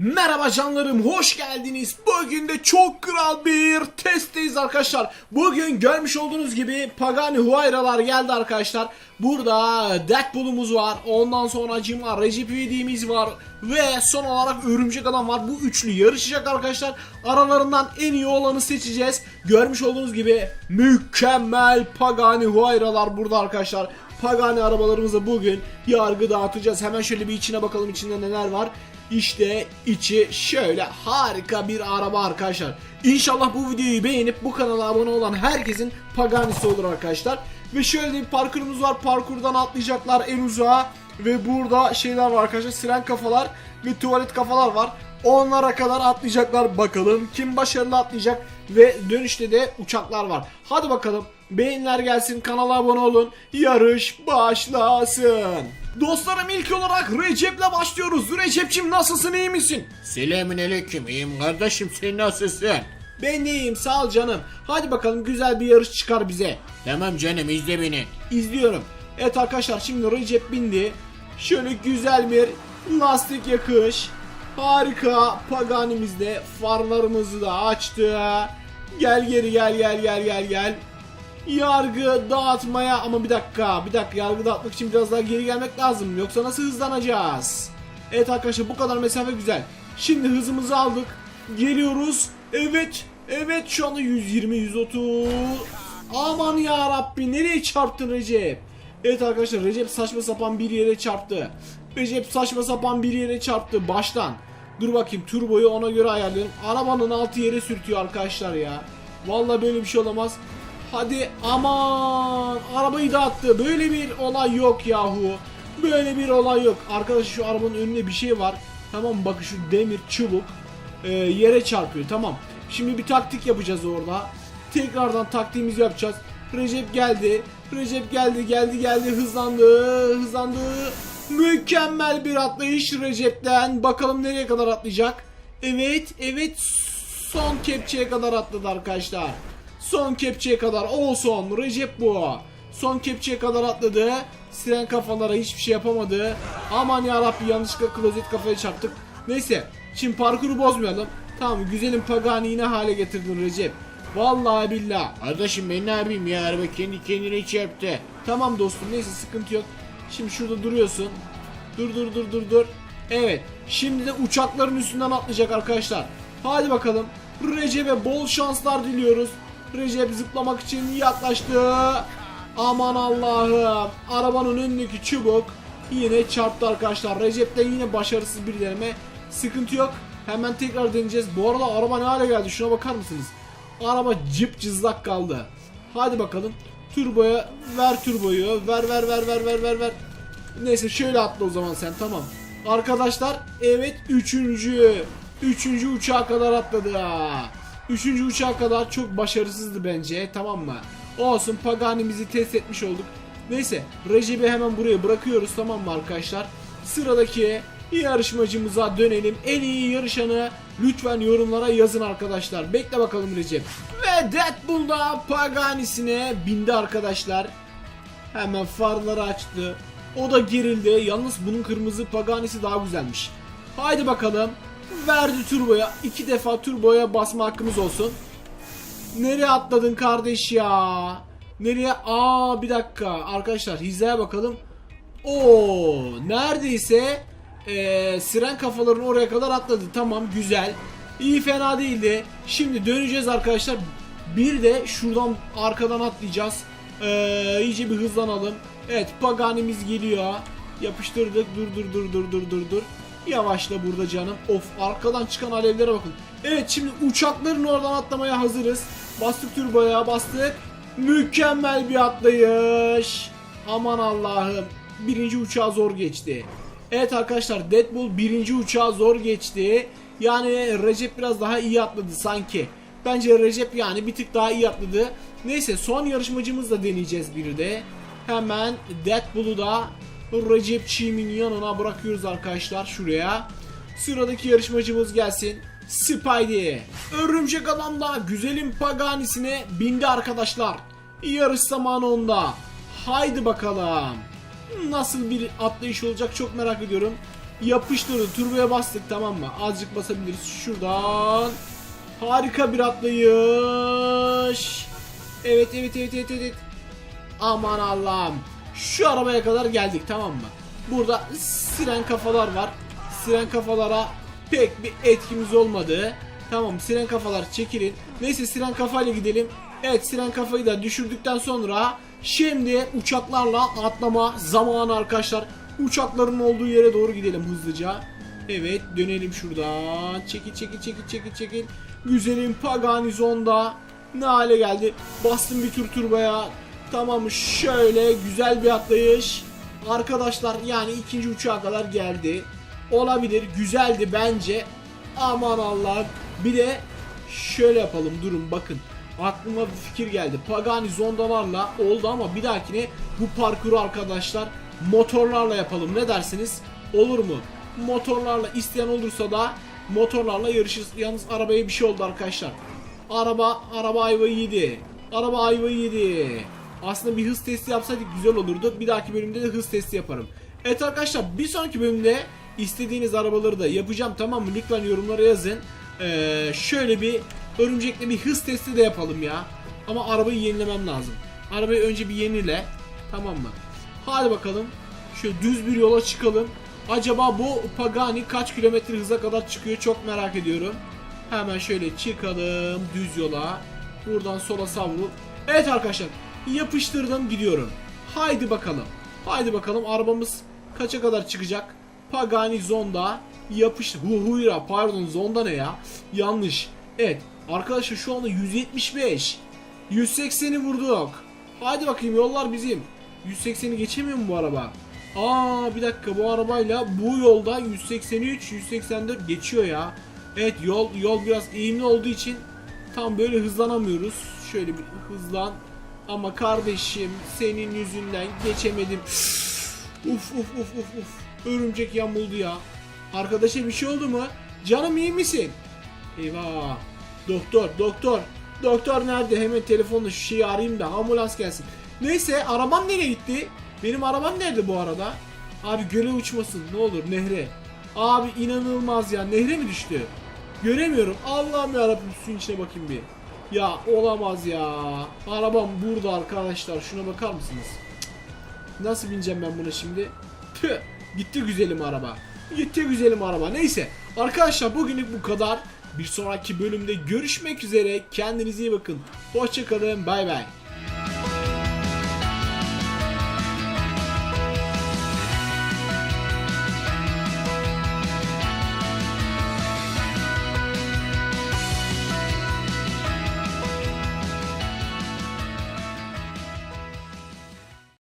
Merhaba canlarım hoş geldiniz. Bugün de çok kral bir testteyiz arkadaşlar. Bugün görmüş olduğunuz gibi Pagani Huayralar geldi arkadaşlar. Burada Deadpool'umuz var. Ondan sonra Cima Recep İvedik'imiz var. Ve son olarak Örümcek Adam var. Bu üçlü yarışacak arkadaşlar. Aralarından en iyi olanı seçeceğiz. Görmüş olduğunuz gibi mükemmel Pagani Huayralar burada arkadaşlar. Pagani arabalarımızı bugün yargı dağıtacağız. Hemen şöyle bir içine bakalım içinde neler var. İşte içi şöyle harika bir araba arkadaşlar. İnşallah bu videoyu beğenip bu kanala abone olan herkesin Pagani'si olur arkadaşlar. Ve şöyle bir parkurumuz var. Parkurdan atlayacaklar en uzağa. Ve burada şeyler var arkadaşlar. Siren kafalar ve tuvalet kafalar var. Onlara kadar atlayacaklar bakalım. Kim başarılı atlayacak ve dönüşte de uçaklar var. Hadi bakalım. Beğeniler gelsin, kanala abone olun. Yarış başlasın. Dostlarım ilk olarak Recep'le başlıyoruz. Recep'cim nasılsın iyi misin? Selamünaleyküm iyiyim kardeşim sen nasılsın? Ben de iyiyim sağ ol canım. Hadi bakalım güzel bir yarış çıkar bize. Tamam canım izle beni. İzliyorum. Evet arkadaşlar şimdi Recep bindi. Şöyle güzel bir lastik yakış. Harika Pagani'mizde farlarımızı da açtı. Gel geri gel gel gel gel gel. Yargı dağıtmaya ama bir dakika bir dakika yargı dağıtmak için biraz daha geri gelmek lazım. Yoksa nasıl hızlanacağız? Evet arkadaşlar bu kadar mesafe güzel. Şimdi hızımızı aldık. Geliyoruz. Evet. Evet şu anda 120 130. Aman ya Rabbi nereye çarptın Recep? Evet arkadaşlar Recep saçma sapan bir yere çarptı. Recep saçma sapan bir yere çarptı baştan. Dur bakayım turboyu ona göre ayarlayalım. Arabanın altı yere sürtüyor arkadaşlar ya. Vallahi böyle bir şey olamaz. Hadi aman arabayı dağıttı. Böyle bir olay yok yahu. Böyle bir olay yok. Arkadaşlar şu arabanın önünde bir şey var. Tamam? Bakın şu demir çubuk e, yere çarpıyor. Tamam. Şimdi bir taktik yapacağız orada. Tekrardan taktiğimizi yapacağız. Recep geldi. Recep geldi geldi geldi hızlandı hızlandı. Mükemmel bir atlayış Recep'ten. Bakalım nereye kadar atlayacak. Evet evet son kepçeye kadar atladı arkadaşlar. Son kepçeye kadar olsun Recep bu. Son kepçeye kadar atladı. Siren kafalara hiçbir şey yapamadı. Aman ya Rabbi yanlışlıkla klozet kafaya çarptık. Neyse şimdi parkuru bozmayalım. Tamam güzelim Pagani yine hale getirdin Recep. Vallahi billah. Kardeşim ben ne yapayım ya araba kendi kendine çarptı. Tamam dostum neyse sıkıntı yok. Şimdi şurada duruyorsun. Dur dur dur dur dur. Evet. Şimdi de uçakların üstünden atlayacak arkadaşlar. Hadi bakalım. Recep'e bol şanslar diliyoruz. Recep zıplamak için yaklaştı. Aman Allah'ım. Arabanın önündeki çubuk yine çarptı arkadaşlar. Recep'te yine başarısız bir deneme. Sıkıntı yok. Hemen tekrar deneyeceğiz. Bu arada araba ne hale geldi? Şuna bakar mısınız? Araba cıp cızlak kaldı. Hadi bakalım. Turboya ver turboyu. Ver ver ver ver ver ver ver. Neyse şöyle atla o zaman sen tamam. Arkadaşlar evet üçüncü. Üçüncü uçağa kadar atladı. Üçüncü uçağa kadar çok başarısızdı bence tamam mı? Olsun Pagani'mizi test etmiş olduk. Neyse Recep'i hemen buraya bırakıyoruz tamam mı arkadaşlar? Sıradaki yarışmacımıza dönelim. En iyi yarışanı lütfen yorumlara yazın arkadaşlar. Bekle bakalım Recep. Ve Deadpool da Pagani'sine bindi arkadaşlar. Hemen farları açtı. O da gerildi. Yalnız bunun kırmızı Pagani'si daha güzelmiş. Haydi bakalım. Verdi turboya. iki defa turboya basma hakkımız olsun. Nereye atladın kardeş ya? Nereye? Aa bir dakika. Arkadaşlar hizaya bakalım. Oo neredeyse eee siren kafaların oraya kadar atladı. Tamam güzel. İyi fena değildi. Şimdi döneceğiz arkadaşlar. Bir de şuradan arkadan atlayacağız. Eee iyice bir hızlanalım. Evet Pagani'miz geliyor. Yapıştırdık. Dur dur dur dur dur dur dur. Yavaşla burada canım. Of arkadan çıkan alevlere bakın. Evet şimdi uçakların oradan atlamaya hazırız. Bastık turboya bastık. Mükemmel bir atlayış. Aman Allah'ım. Birinci uçağı zor geçti. Evet arkadaşlar Deadpool birinci uçağı zor geçti. Yani Recep biraz daha iyi atladı sanki. Bence Recep yani bir tık daha iyi atladı. Neyse son yarışmacımızla deneyeceğiz bir de. Hemen Deadpool'u da Recepçiğimin yanına bırakıyoruz arkadaşlar şuraya. Sıradaki yarışmacımız gelsin. Spidey. Örümcek adam da güzelim Pagani'sine bindi arkadaşlar. Yarış zamanı onda. Haydi bakalım. Nasıl bir atlayış olacak çok merak ediyorum. Yapıştırdı. Turboya bastık tamam mı? Azıcık basabiliriz. Şuradan. Harika bir atlayış. Evet evet evet evet evet. Aman Allah'ım. Şu arabaya kadar geldik tamam mı? Burada siren kafalar var. Siren kafalara pek bir etkimiz olmadı. Tamam siren kafalar çekilin. Neyse siren kafayla gidelim. Evet siren kafayı da düşürdükten sonra şimdi uçaklarla atlama zamanı arkadaşlar. Uçakların olduğu yere doğru gidelim hızlıca. Evet dönelim şuradan. Çekil çekil çekil çekil çekil. Güzelim Pagani Zonda. Ne hale geldi? Bastım bir tur turbaya. Tamam şöyle güzel bir atlayış. Arkadaşlar yani ikinci uçağa kadar geldi. Olabilir. Güzeldi bence. Aman Allah'ım. Bir de şöyle yapalım. Durun bakın. Aklıma bir fikir geldi. Pagani zondalarla oldu ama bir dahakine bu parkuru arkadaşlar motorlarla yapalım. Ne dersiniz? Olur mu? Motorlarla isteyen olursa da motorlarla yarışırız. Yalnız arabaya bir şey oldu arkadaşlar. Araba araba ayvayı yedi. Araba ayvayı yedi. Aslında bir hız testi yapsaydık güzel olurdu. Bir dahaki bölümde de hız testi yaparım. Evet arkadaşlar bir sonraki bölümde istediğiniz arabaları da yapacağım tamam mı? Lütfen yorumlara yazın. Ee, şöyle bir örümcekle bir hız testi de yapalım ya. Ama arabayı yenilemem lazım. Arabayı önce bir yenile. Tamam mı? Hadi bakalım. Şöyle düz bir yola çıkalım. Acaba bu Pagani kaç kilometre hıza kadar çıkıyor çok merak ediyorum. Hemen şöyle çıkalım düz yola. Buradan sola savrulup. Evet arkadaşlar yapıştırdım gidiyorum. Haydi bakalım. Haydi bakalım arabamız kaça kadar çıkacak? Pagani Zonda yapıştı. Hu huyra pardon Zonda ne ya? Yanlış. Evet arkadaşlar şu anda 175. 180'i vurduk. Haydi bakayım yollar bizim. 180'i geçemiyor mu bu araba? Aa bir dakika bu arabayla bu yolda 183 184 geçiyor ya. Evet yol yol biraz eğimli olduğu için tam böyle hızlanamıyoruz. Şöyle bir hızlan. Ama kardeşim senin yüzünden geçemedim. uf uf uf uf uf. Örümcek yamuldu ya. Arkadaşa bir şey oldu mu? Canım iyi misin? Eyvah. Doktor, doktor. Doktor nerede? Hemen telefonla şu şeyi arayayım da ambulans gelsin. Neyse arabam nereye gitti? Benim arabam nerede bu arada? Abi göle uçmasın ne olur nehre. Abi inanılmaz ya nehre mi düştü? Göremiyorum. Allah'ım yarabbim suyun içine bakayım bir. Ya olamaz ya. Arabam burada arkadaşlar. Şuna bakar mısınız? Nasıl bineceğim ben buna şimdi? Tüh. Gitti güzelim araba. Gitti güzelim araba. Neyse. Arkadaşlar bugünlük bu kadar. Bir sonraki bölümde görüşmek üzere. Kendinize iyi bakın. Hoşçakalın. Bay bay.